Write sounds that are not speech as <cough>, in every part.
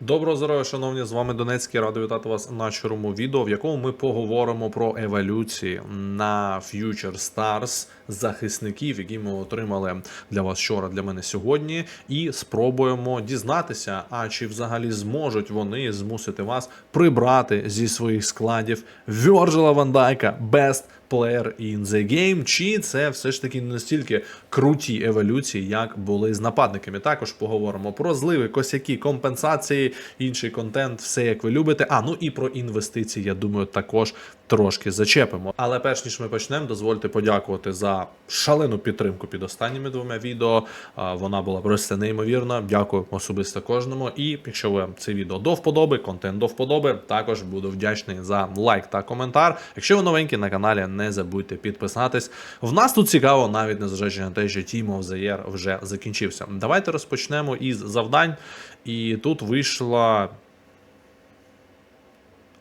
Доброго здоров'я, шановні, з вами Донецький. Радий вітати вас на чорному відео, в якому ми поговоримо про еволюції на Future Stars захисників, які ми отримали для вас вчора, для мене сьогодні, і спробуємо дізнатися, а чи взагалі зможуть вони змусити вас прибрати зі своїх складів Вьорджела Ван Дайка Best Player in the Game, чи це все ж таки не настільки круті еволюції, як були з нападниками. Також поговоримо про зливи, косяки, компенсації, інший контент, все як ви любите. А ну і про інвестиції, я думаю, також трошки зачепимо. Але перш ніж ми почнемо, дозвольте подякувати за шалену підтримку під останніми двома відео. Вона була просто неймовірна. Дякую особисто кожному. І якщо ви це відео до вподоби, контент до вподоби, також буду вдячний за лайк та коментар. Якщо ви новенькі на каналі, не забудьте підписатись. В нас тут цікаво, навіть незважаючи на те, що Team of the Year вже закінчився. Давайте розпочнемо із завдань. І тут вийшла.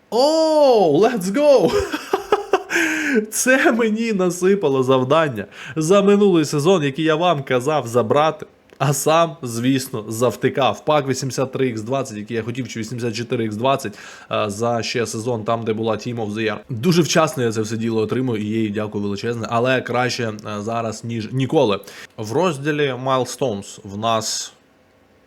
О, let's go! <laughs> Це мені насипало завдання за минулий сезон, який я вам казав забрати. А сам, звісно, завтикав. Пак 83x20, який я хотів, чи 84x20 е, за ще сезон, там, де була Team of the Year. Дуже вчасно я це все діло отримую, і їй дякую величезне, але краще е, зараз, ніж ніколи. В розділі Milestones в нас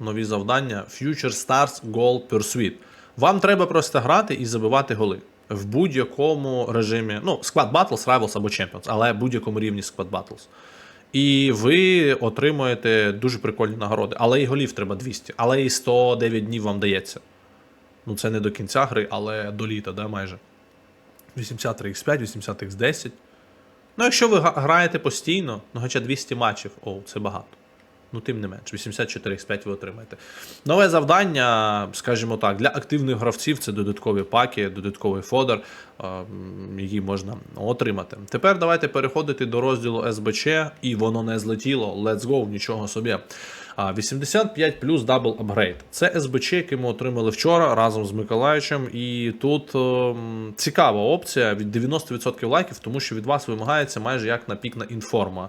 нові завдання Future Stars Goal Pursuit. Вам треба просто грати і забивати голи в будь-якому режимі, ну, Squad Battles, Rivals або Champions, але будь-якому рівні Squad Battles. І ви отримуєте дуже прикольні нагороди. Але і голів треба 200, але і 109 днів вам дається. Ну, це не до кінця гри, але до літа, да, майже. 83x5, 80x10. Ну, якщо ви граєте постійно, ну хоча 200 матчів, оу, це багато. Ну, тим не менш, 84x5 ви отримаєте. Нове завдання, скажімо так, для активних гравців це додаткові паки, додатковий фодер, е, який можна отримати. Тепер давайте переходити до розділу СБЧ, і воно не злетіло. Let's go, нічого собі. 85 плюс дабл апгрейд. Це СБЧ, який ми отримали вчора разом з Миколаївичем. І тут ем, цікава опція від 90% лайків, тому що від вас вимагається майже як на пік на інформа.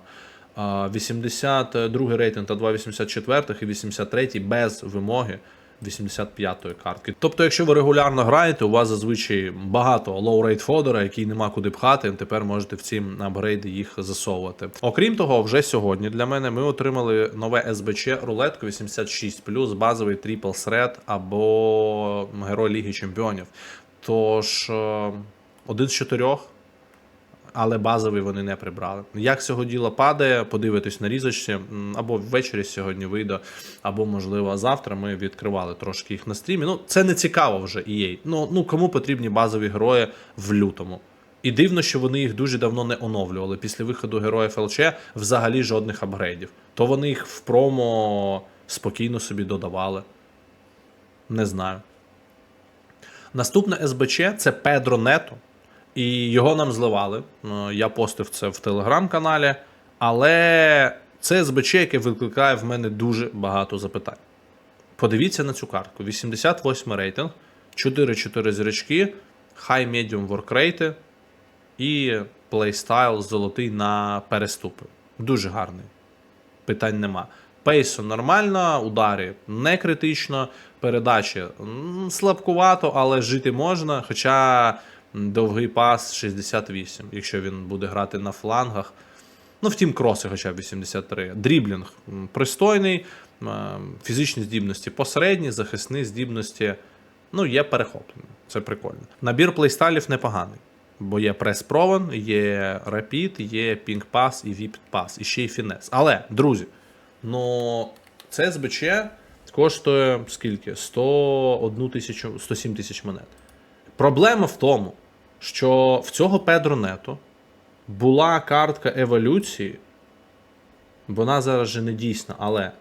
А, 82 рейтинг та 2,84 і 83 без вимоги 85-ї картки. Тобто, якщо ви регулярно граєте, у вас зазвичай багато лоу-рейт фодера, який нема куди пхати, тепер можете в ці апгрейди їх засовувати. Окрім того, вже сьогодні для мене ми отримали нове СБЧ рулетку 86 базовий трипл сред або Герой Ліги Чемпіонів. Тож е, один з чотирьох але базовий вони не прибрали. Як цього діло падає, подивитись на різочці, або ввечері сьогодні вийде, або, можливо, завтра ми відкривали трошки їх на стрімі. Ну, це не цікаво вже EA. Ну, ну кому потрібні базові герої в лютому. І дивно, що вони їх дуже давно не оновлювали. Після виходу героїв ЛЧ взагалі жодних апгрейдів. То вони їх в промо спокійно собі додавали. Не знаю. Наступне СБЧ це Педро Нето. І його нам зливали. Ну, Я постив це в телеграм-каналі. Але це СБЧ, яке викликає в мене дуже багато запитань. Подивіться на цю картку: 88 рейтинг, 4-4 зірочки, high medium workrate і плейстайл золотий на переступи. Дуже гарний. Питань нема. Пейсо нормально, ударі не критично, передачі слабкувато, але жити можна. Хоча довгий пас 68, якщо він буде грати на флангах. Ну, втім, кроси хоча б 83. Дріблінг пристойний, фізичні здібності посередні, захисні здібності. Ну, є перехоплення. Це прикольно. Набір плейстайлів непоганий. Бо є прес провен, є рапід, є пінг пас і віп пас, і ще й фінес. Але, друзі, ну це СБЧ коштує скільки? 101 тисячу, 107 тисяч монет. Проблема в тому, що в цього Педро Нето була картка еволюції, вона зараз же не дійсна, але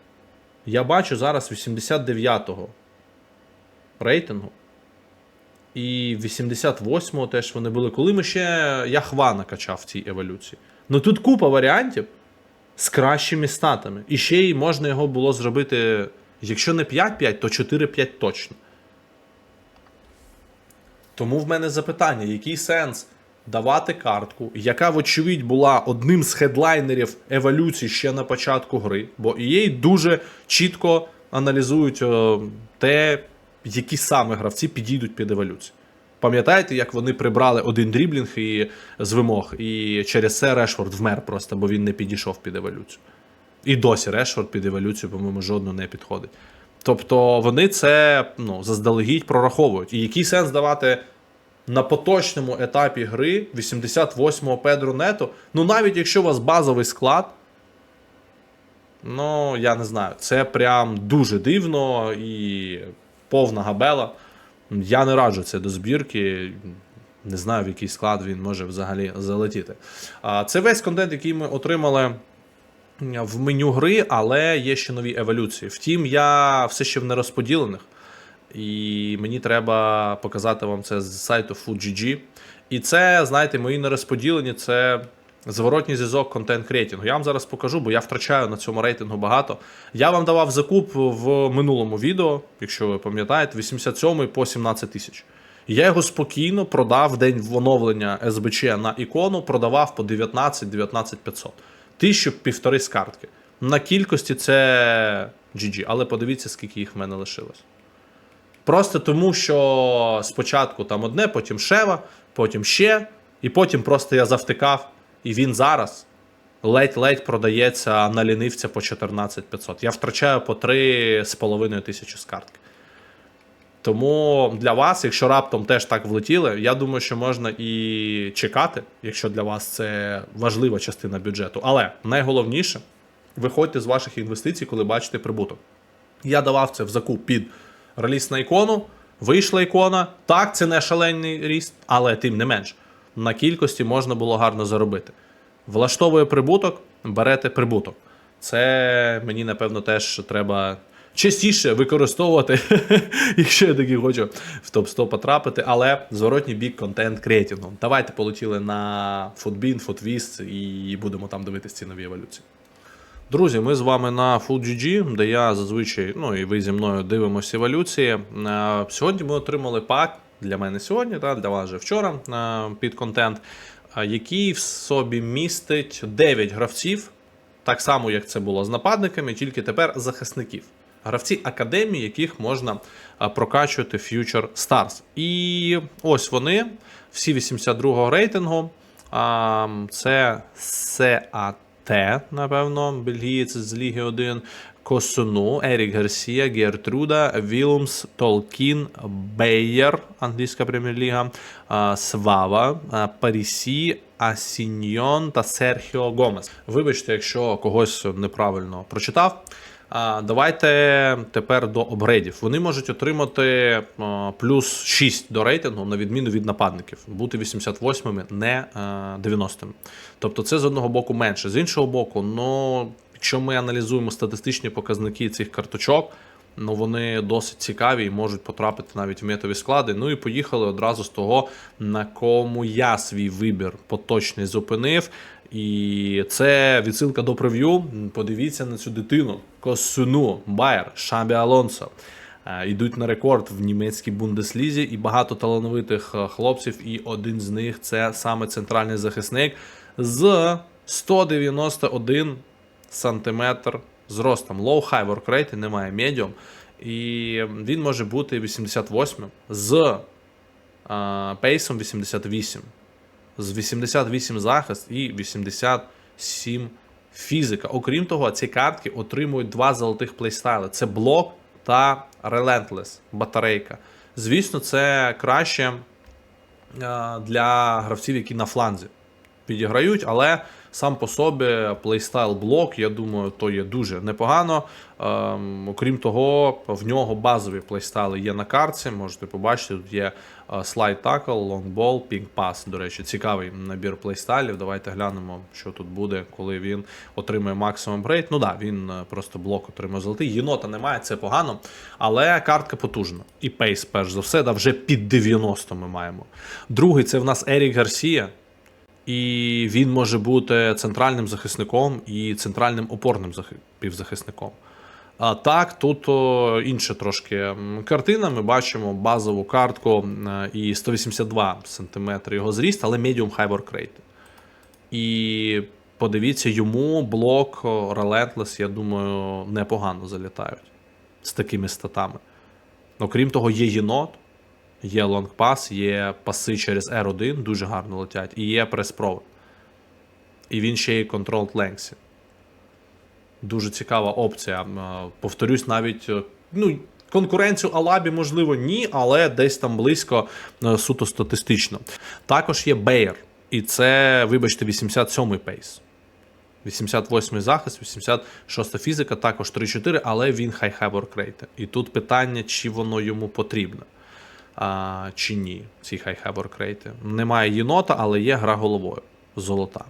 я бачу зараз 89-го рейтингу. І 88-го теж вони були. Коли ми ще я Хвана качав в цій еволюції. Ну тут купа варіантів з кращими статами. І ще й можна його було зробити, якщо не 5-5, то 4-5 точно. Тому в мене запитання: який сенс давати картку, яка, вочевидь, була одним з хедлайнерів еволюції ще на початку гри, бо EA дуже чітко аналізують е, те, які саме гравці підійдуть під еволюцію. Пам'ятаєте, як вони прибрали один дріблінг і, з вимог, і через це Решфорд вмер просто, бо він не підійшов під еволюцію. І досі Решфорд під еволюцію, по-моєму, жодну не підходить. Тобто вони це ну, заздалегідь прораховують. І який сенс давати на поточному етапі гри 88-го Педру Нето? Ну, навіть якщо у вас базовий склад, ну, я не знаю, це прям дуже дивно і повна габела. Я не раджу це до збірки. Не знаю, в який склад він може взагалі залетіти. Це весь контент, який ми отримали в меню гри, але є ще нові еволюції. Втім, я все ще в нерозподілених. І мені треба показати вам це з сайту FoodGG. І це, знаєте, мої нерозподілені це зворотній зв'язок контент креатингу. Я вам зараз покажу, бо я втрачаю на цьому рейтингу багато. Я вам давав закуп в минулому відео, якщо ви пам'ятаєте, 87 по 17 тисяч. Я його спокійно продав в день оновлення СБЧ на ікону, продавав по 19-19 500. Тисячу півтори з картки. На кількості це GG, але подивіться, скільки їх в мене лишилось. Просто тому, що спочатку там одне, потім шева, потім ще, і потім просто я завтикав, і він зараз ледь-ледь продається на лінивця по 14 500. Я втрачаю по 3,5 тисячі з картки. Тому для вас, якщо раптом теж так влетіли, я думаю, що можна і чекати, якщо для вас це важлива частина бюджету. Але найголовніше, виходьте з ваших інвестицій, коли бачите прибуток. Я давав це в закуп під реліз на ікону, вийшла ікона. Так, це не шалений ріст, але тим не менш, на кількості можна було гарно заробити. Влаштовує прибуток, берете прибуток. Це мені, напевно, теж треба частіше використовувати, <laughs> якщо я таки хочу в топ-100 потрапити, але зворотній бік контент креативну. Давайте полетіли на Foodbean, Foodwist і будемо там дивитися ці нові еволюції. Друзі, ми з вами на FoodGG, де я зазвичай, ну і ви зі мною дивимося еволюції. Е, Сьогодні ми отримали пак для мене сьогодні, та для вас вже вчора е, під контент, е, який в собі містить 9 гравців, так само як це було з нападниками, тільки тепер захисників. Гравці академії, яких можна прокачувати Future Stars. І ось вони, всі 82-го рейтингу. Це САТ, напевно, бельгієць з Ліги 1. Косуну, Ерік Гарсія, Гертруда, Вілмс, Толкін, Бейєр, англійська прем'єр-ліга, Свава, Парісі, Асіньйон та Серхіо Гомес. Вибачте, якщо когось неправильно прочитав. Давайте тепер до апгрейдів. Вони можуть отримати плюс 6 до рейтингу, на відміну від нападників, бути 88-ми, не а, 90-ми. Тобто це з одного боку менше. З іншого боку, ну, якщо ми аналізуємо статистичні показники цих карточок, ну вони досить цікаві і можуть потрапити навіть в метові склади. Ну і поїхали одразу з того, на кому я свій вибір поточний зупинив. І це відсилка до прев'ю. Подивіться на цю дитину. Косуну, Байер, Шабі Алонсо. Е, Йдуть на рекорд в німецькій бундеслізі і багато талановитих е, хлопців. І один з них це саме центральний захисник з 191 сантиметр зростом. Low high work rate, немає медіум. І він може бути 88 з а, пейсом 88 з 88 захист і 87 фізика. Окрім того, ці картки отримують два золотих плейстайли: це блок та Relentless батарейка. Звісно, це краще е, для гравців, які на фланзі підіграють, але сам по собі плейстайл блок, я думаю, то є дуже непогано. Ем, окрім того, в нього базові плейстайли є на картці. Можете побачити, тут є слайд такл, лонгбол, пінг пас. До речі, цікавий набір плейстайлів. Давайте глянемо, що тут буде, коли він отримує максимум брейд. Ну да, він е, просто блок отримує золотий. Єнота немає, це погано. Але картка потужна. І пейс, перш за все, да, вже під 90 ми маємо. Другий це в нас Ерік Гарсія. І він може бути центральним захисником і центральним опорним півзахисником. А так, тут інша трошки картина. Ми бачимо базову картку е, і 182 см його зріст, але medium high work rate. І подивіться, йому блок Relentless, я думаю, непогано залітають з такими статами. Окрім того, є єнот, є лонгпас, є паси через R1, дуже гарно летять, і є прес-провод. І він ще й controlled length. Дуже цікава опція. Е, Повторюсь, навіть е, ну, конкуренцію Алабі, можливо, ні, але десь там близько е, суто статистично. Також є Бейер, і це, вибачте, 87-й пейс. 88-й захист, 86-та фізика, також 3-4, але він хай-хай воркрейте. І тут питання, чи воно йому потрібно, а, чи ні, ці хай-хай. Немає єнота, але є гра головою. Золота.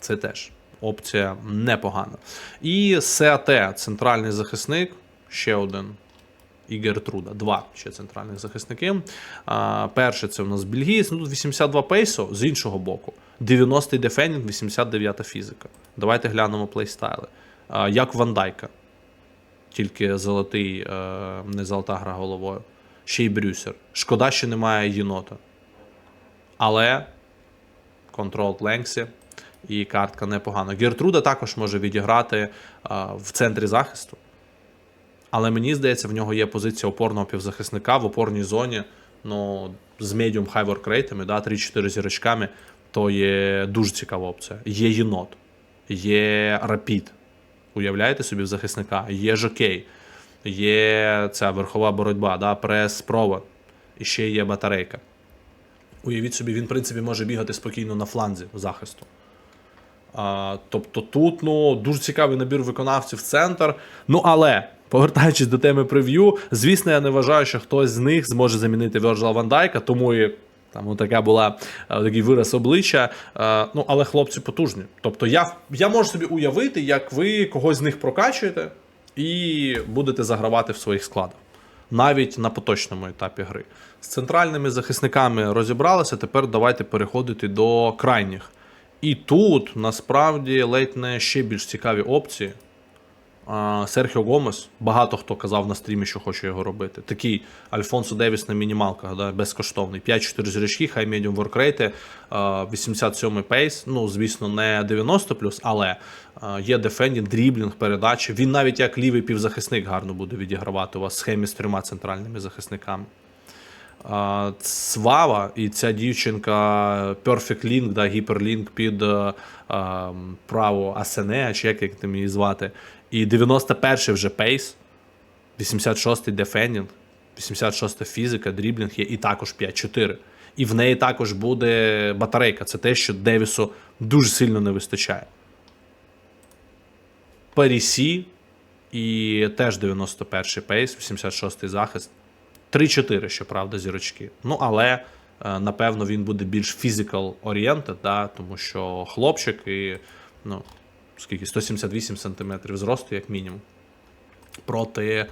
Це теж опція непогана. І САТ, центральний захисник, ще один. І Гертруда. Два ще центральних захисники. А, перше це у нас Бельгієць. Ну, тут 82 пейсо з іншого боку. 90-й дефендінг, 89 фізика. Давайте глянемо плейстайли. А, як Ван Дайка. Тільки золотий, е, не золота гра головою. Ще й Брюсер. Шкода, що немає єнота. Але контрол Ленксі і картка непогана. Гертруда також може відіграти а, в центрі захисту. Але мені здається, в нього є позиція опорного півзахисника в опорній зоні. Ну, з медіум хай воркрейтами, да, 3-4 зірочками, то є дуже цікава опція. Є єнот, є рапід. Уявляєте собі в захисника, є жокей, є ця верхова боротьба, да, прес, провод, і ще є батарейка. Уявіть собі, він, в принципі, може бігати спокійно на фланзі захисту. А, тобто тут ну, дуже цікавий набір виконавців в центр. Ну але. Повертаючись до теми прев'ю, звісно, я не вважаю, що хтось з них зможе замінити Вержала Ван Дайка, тому і там така була е, такий вираз обличчя. Е, ну, але хлопці потужні. Тобто, я, я можу собі уявити, як ви когось з них прокачуєте і будете загравати в своїх складах. Навіть на поточному етапі гри. З центральними захисниками розібралися. Тепер давайте переходити до крайніх. І тут насправді ледь не ще більш цікаві опції. Серхіо Гомес, багато хто казав на стрімі, що хоче його робити. Такий Альфонсо Девіс на мінімалках, да, безкоштовний. 5-4 зрячки, хай медіум воркрейти, 87 пейс. Ну, звісно, не 90 але є дефендінг, дріблінг, передачі. Він навіть як лівий півзахисник гарно буде відігравати у вас схемі з трьома центральними захисниками. Свава і ця дівчинка Perfect Link, да, гіперлінк під а, право Асене, чи як, як там її звати. І 91 вже пейс, 86-й дефендінг, 86-та фізика, дріблінг є, і також 5-4. І в неї також буде батарейка. Це те, що Девісу дуже сильно не вистачає. Парісі і теж 91-й пейс, 86-й захист. 3-4, щоправда, зірочки. Ну, але е, напевно він буде більш physical oriented, да, тому що хлопчик і ну, скільки 178 см зросту, як мінімум, проти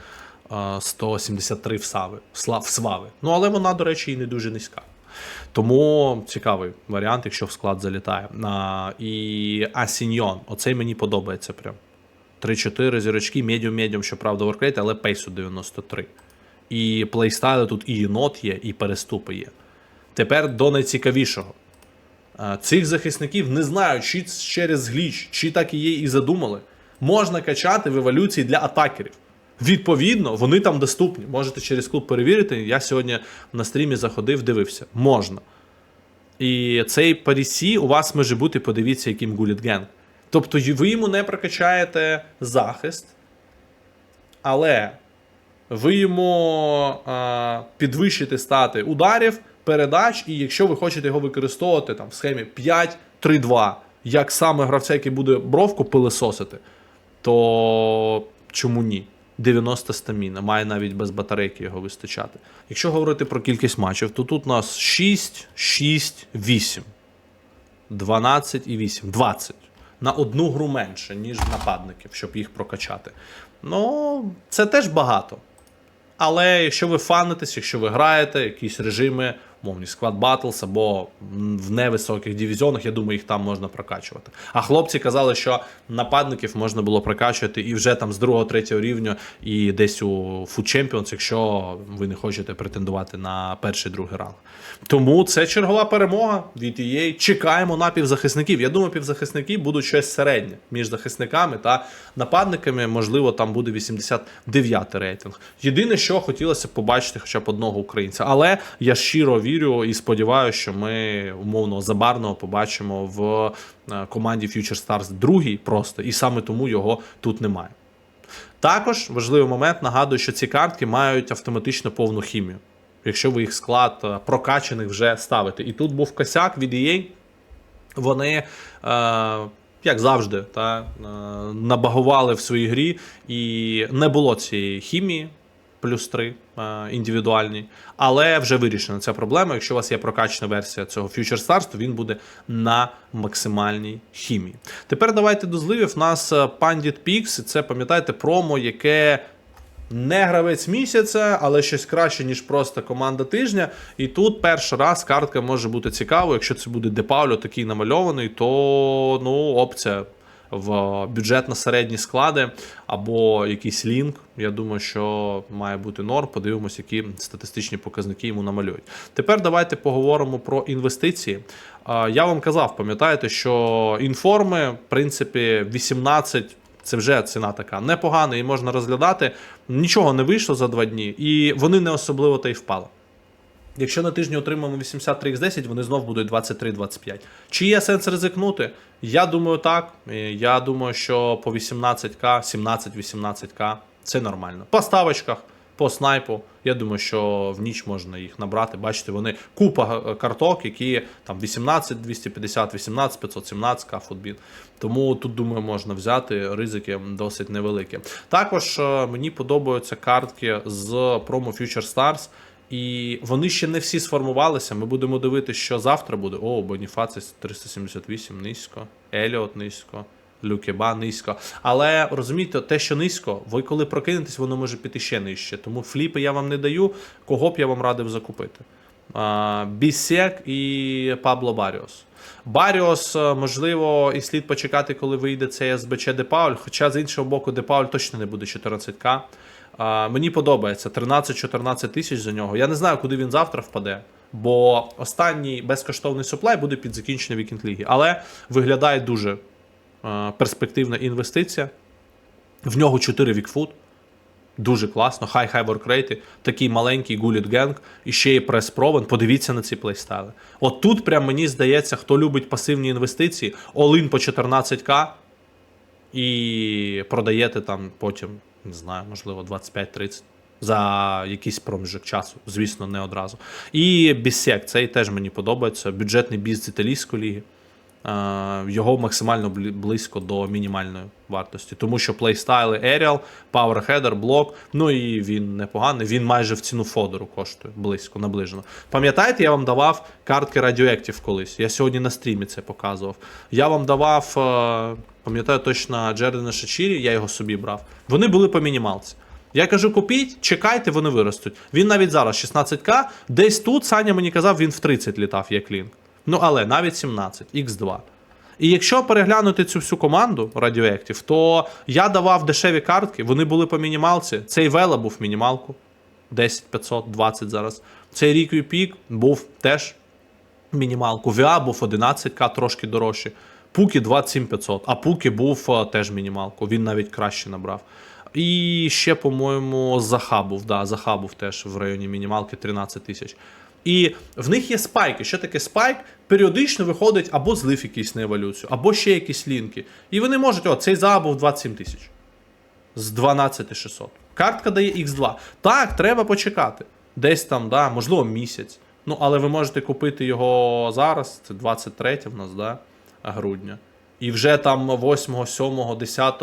е, 173 в Сави, в Свави. Ну, але вона, до речі, і не дуже низька. Тому цікавий варіант, якщо в склад залітає. А, і Асіньйон, оцей мені подобається прям. 3-4 зірочки, медіум-медіум, щоправда, воркрейт, але пейсу 93. І плейстайли тут і єнот є, і переступи є. Тепер до найцікавішого. Цих захисників не знаю, чи через гліч, чи так і є і задумали. Можна качати в еволюції для атакерів. Відповідно, вони там доступні. Можете через клуб перевірити. Я сьогодні на стрімі заходив, дивився. Можна. І цей Парісі у вас може бути, подивіться, яким гуліт генг. Тобто ви йому не прокачаєте захист, але ви йому а, підвищите стати ударів, передач, і якщо ви хочете його використовувати там в схемі 5-3-2, як саме гравця, який буде бровку пилисосити, то чому ні? 90 стаміна, має навіть без батарейки його вистачати. Якщо говорити про кількість матчів, то тут у нас 6, 6, 8. 12 і 8, 20. На одну гру менше, ніж нападників, щоб їх прокачати. Ну, це теж багато. Але якщо ви фанитесь, якщо ви граєте, якісь режими мовні склад Battles або в невисоких дивізіонах. Я думаю, їх там можна прокачувати. А хлопці казали, що нападників можна було прокачувати і вже там з другого, третього рівня, і десь у Food Champions, якщо ви не хочете претендувати на перший другий ранг. Тому це чергова перемога від EA. Чекаємо на півзахисників. Я думаю, півзахисники будуть щось середнє між захисниками та нападниками. Можливо, там буде 89 рейтинг. Єдине, що хотілося побачити хоча б одного українця. Але я щиро вірю і сподіваюся, що ми умовно забарного побачимо в е, команді Future Stars другий просто, і саме тому його тут немає. Також важливий момент нагадую, що ці картки мають автоматично повну хімію, якщо ви їх склад е, прокачаних вже ставите. І тут був косяк від EA. Вони, е, як завжди, та, е, набагували в своїй грі, і не було цієї хімії. Плюс 3 е, індивідуальні, але вже вирішена ця проблема. Якщо у вас є прокачана версія цього Future Stars, то він буде на максимальній хімії. Тепер давайте до зливів. У нас е, Pandit Pix, це пам'ятаєте промо, яке не гравець місяця, але щось краще, ніж просто команда тижня. І тут перший раз картка може бути цікавою. Якщо це буде Депауло такий намальований, то ну, опція в бюджетно-середні склади або якийсь лінк. Я думаю, що має бути норм. Подивимось, які статистичні показники йому намалюють. Тепер давайте поговоримо про інвестиції. Я вам казав, пам'ятаєте, що інформи, в принципі, 18 це вже ціна така непогана, і можна розглядати. Нічого не вийшло за два дні, і вони не особливо та й впали. Якщо на тижні отримаємо 83x10, вони знов будуть 23-25. Чи є сенс ризикнути? Я думаю, так. Я думаю, що по 18к, 17-18к це нормально. По ставочках, по снайпу. Я думаю, що в ніч можна їх набрати. Бачите, вони купа е, карток, які там 18 250, 18 517к футбіт. Тому тут, думаю, можна взяти ризики досить невеликі. Також е, мені подобаються картки з промо Future Stars. І вони ще не всі сформувалися. Ми будемо дивитися, що завтра буде. О, Боніфацис 378 низько, Еліот низько, Люкеба низько. Але розумієте, те, що низько, ви коли прокинетесь, воно може піти ще нижче. Тому фліпи я вам не даю. Кого б я вам радив закупити? Бісек і Пабло Баріос. Баріос, е, можливо, і слід почекати, коли вийде цей СБЧ Депауль. Хоча з іншого боку, Депауль точно не буде 14к. А, мені подобається 13-14 тисяч за нього. Я не знаю, куди він завтра впаде. Бо останній безкоштовний суплай буде під закінчення вікінд ліги. Але виглядає дуже е, перспективна інвестиція. В нього 4 вікфут. Дуже класно. Хай-хай воркрейти. Такий маленький гуліт генг. І ще є прес-провен. Подивіться на ці плейстайли. От тут прям мені здається, хто любить пасивні інвестиції, Олин по 14к. І продаєте там потім, не знаю, можливо, 25-30 за якийсь проміжок часу. Звісно, не одразу. І Бісек, цей теж мені подобається. Бюджетний біз з італійської ліги. Е, Його максимально близько до мінімальної вартості, тому що плейстайли Aerial, Power Header, блок, ну і він непоганий. Він майже в ціну Фодору коштує близько, наближено. Пам'ятаєте, я вам давав картки Radioactive колись. Я сьогодні на стрімі це показував. Я вам давав, е, пам'ятаю точно Джердена Шачірі, я його собі брав. Вони були по мінімалці. Я кажу, купіть, чекайте, вони виростуть. Він навіть зараз 16к, десь тут Саня мені казав, він в 30 літав, як лінк. Ну але навіть 17, X2. І якщо переглянути цю всю команду Radioactive, то я давав дешеві картки, вони були по мінімалці. Цей Вела був мінімалку 10 500, 20 зараз. Цей Рікві Пік був теж мінімалку. VA був 11к, трошки дорожче. Пукі 27 500, а Пукі був е, теж мінімалку. Він навіть краще набрав. І ще, по-моєму, Заха був, да, Заха був теж в районі мінімалки 13 тисяч. І в них є спайки. Що таке спайк? Періодично виходить або злив якийсь на еволюцію, або ще якісь лінки. І вони можуть, о, цей за був 27 тисяч. З 12600. Картка дає X2. Так, треба почекати. Десь там, да, можливо, місяць. Ну, але ви можете купити його зараз, це 23 в нас, да, грудня. І вже там 8, 7, 10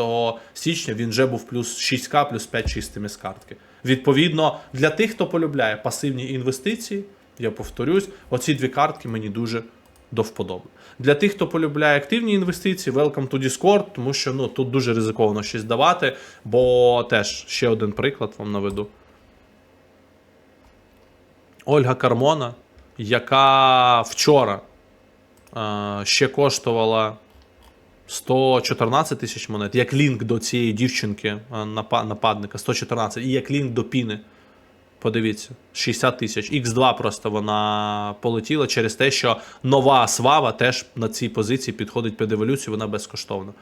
січня він вже був плюс 6к, плюс 5 чистими з картки. Відповідно, для тих, хто полюбляє пасивні інвестиції, я повторюсь, оці дві картки мені дуже до вподоби. Для тих, хто полюбляє активні інвестиції, welcome to Discord, тому що ну, тут дуже ризиковано щось давати, бо теж ще один приклад вам наведу. Ольга Кармона яка вчора ще коштувала 114 тисяч монет, як лінк до цієї дівчинки, нападника, 114, і як лінк до піни. Подивіться, 60 тисяч. Х2 просто вона полетіла через те, що нова свава теж на цій позиції підходить під еволюцію, вона безкоштовна.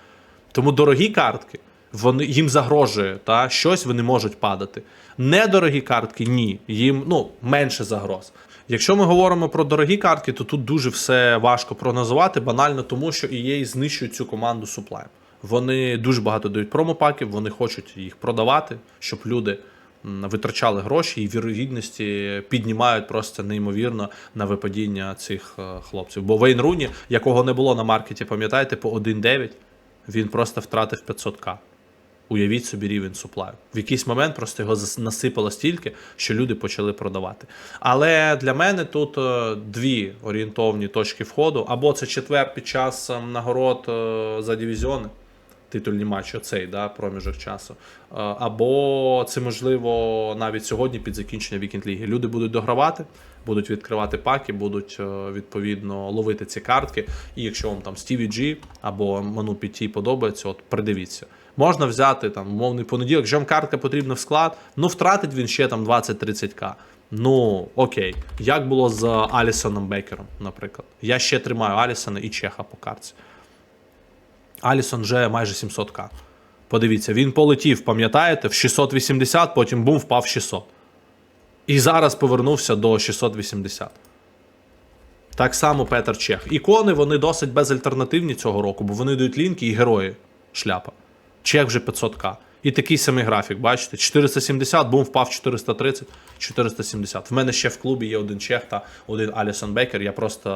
Тому дорогі картки, вони, їм загрожує, та, щось вони можуть падати. Недорогі картки ні, їм ну, менше загроз. Якщо ми говоримо про дорогі картки, то тут дуже все важко прогнозувати, банально тому, що EA знищують цю команду суплаєм. Вони дуже багато дають промопаків, вони хочуть їх продавати, щоб люди витрачали гроші і вірогідності піднімають просто неймовірно на випадіння цих е, хлопців. Бо Вейн Руні, якого не було на маркеті, пам'ятаєте, по 1.9, він просто втратив 500к. Уявіть собі рівень суплаю. В якийсь момент просто його насипало стільки, що люди почали продавати. Але для мене тут е, дві орієнтовні точки входу: або це четвер під час е, нагород е, за дивізіони, титульні матчі, оцей да, проміжок часу. Або це можливо навіть сьогодні під закінчення вікенд ліги. Люди будуть догравати, будуть відкривати паки, будуть відповідно ловити ці картки. І якщо вам там Стіві Джі або Ману Піті подобається, от придивіться. Можна взяти там умовний понеділок, вам картка потрібна в склад, ну втратить він ще там 20-30к. Ну окей, як було з Алісоном Бекером, наприклад. Я ще тримаю Алісона і Чеха по картці. Алісон вже майже 700к. Подивіться, він полетів, пам'ятаєте, в 680, потім бум, впав в 600. І зараз повернувся до 680. Так само Петер Чех. Ікони вони досить безальтернативні цього року, бо вони дають лінки і герої шляпа. Чех вже 500к. І такий самий графік, бачите? 470, бум впав 430, 470. В мене ще в клубі є один чех та один Алісон Бекер. Я просто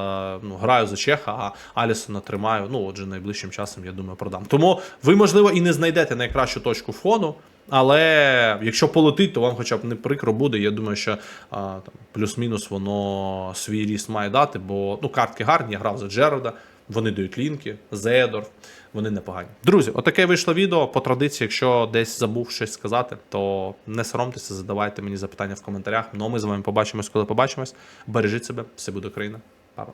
ну, граю за чеха, а Алісона тримаю. Ну, отже, найближчим часом, я думаю, продам. Тому ви, можливо, і не знайдете найкращу точку входу. Але якщо полетить, то вам хоча б не прикро буде. Я думаю, що а, там, плюс-мінус воно свій ріст має дати, бо ну, картки гарні, я грав за Джерода, вони дають лінки, Зедорф, вони непогані. Друзі, отаке вийшло відео. По традиції, якщо десь забув щось сказати, то не соромтеся, задавайте мені запитання в коментарях. Ну а ми з вами побачимось, коли побачимось. Бережіть себе, все буде Україна. Па-па.